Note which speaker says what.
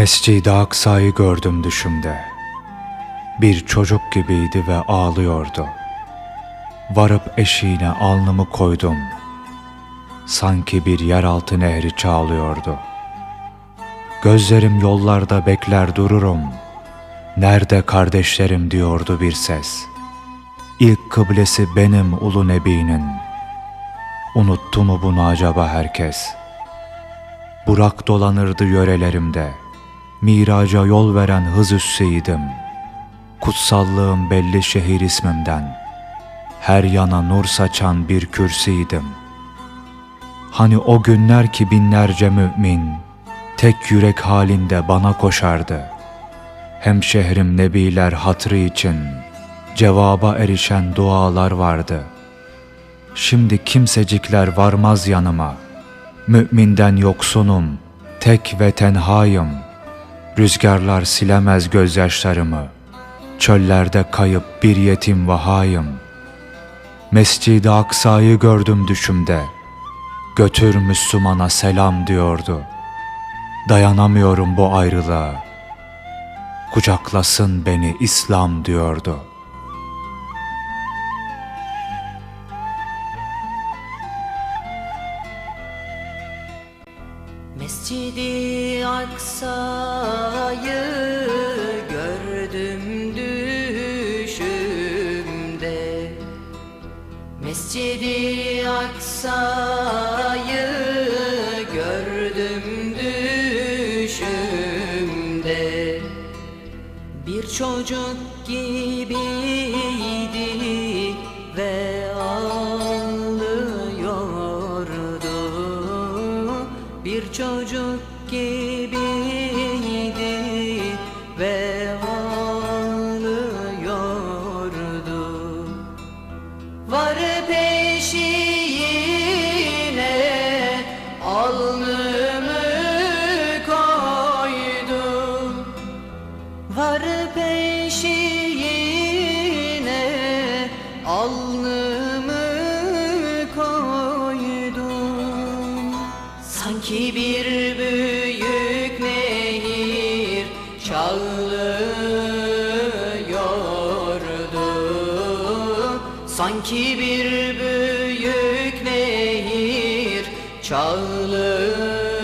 Speaker 1: Mescid-i Aksa'yı gördüm düşümde. Bir çocuk gibiydi ve ağlıyordu. Varıp eşiğine alnımı koydum. Sanki bir yeraltı nehri çağlıyordu. Gözlerim yollarda bekler dururum. Nerede kardeşlerim diyordu bir ses. İlk kıblesi benim ulu nebinin. Unuttu mu bunu acaba herkes? Burak dolanırdı yörelerimde. Miraca yol veren hız üsseydim. Kutsallığım belli şehir ismimden. Her yana nur saçan bir kürsiydim. Hani o günler ki binlerce mümin, tek yürek halinde bana koşardı. Hem şehrim nebiler hatrı için, cevaba erişen dualar vardı. Şimdi kimsecikler varmaz yanıma. Müminden yoksunum, tek ve tenhayım. Rüzgarlar silemez gözyaşlarımı. Çöllerde kayıp bir yetim vahayım. Mescid-i Aksa'yı gördüm düşümde. Götür Müslümana selam diyordu. Dayanamıyorum bu ayrılığa. Kucaklasın beni İslam diyordu.
Speaker 2: Mescidi Aksa'yı gördüm düşümde. Mescidi Aksa'yı gördüm düşümde. Bir çocuk gibiydi Bir çocuk gibiydi ve ağlıyordu. Var peşine alnımı koydum Var peşine alnımı Sanki bir büyük nehir çağlıyordu. Sanki bir büyük nehir çağlıyordu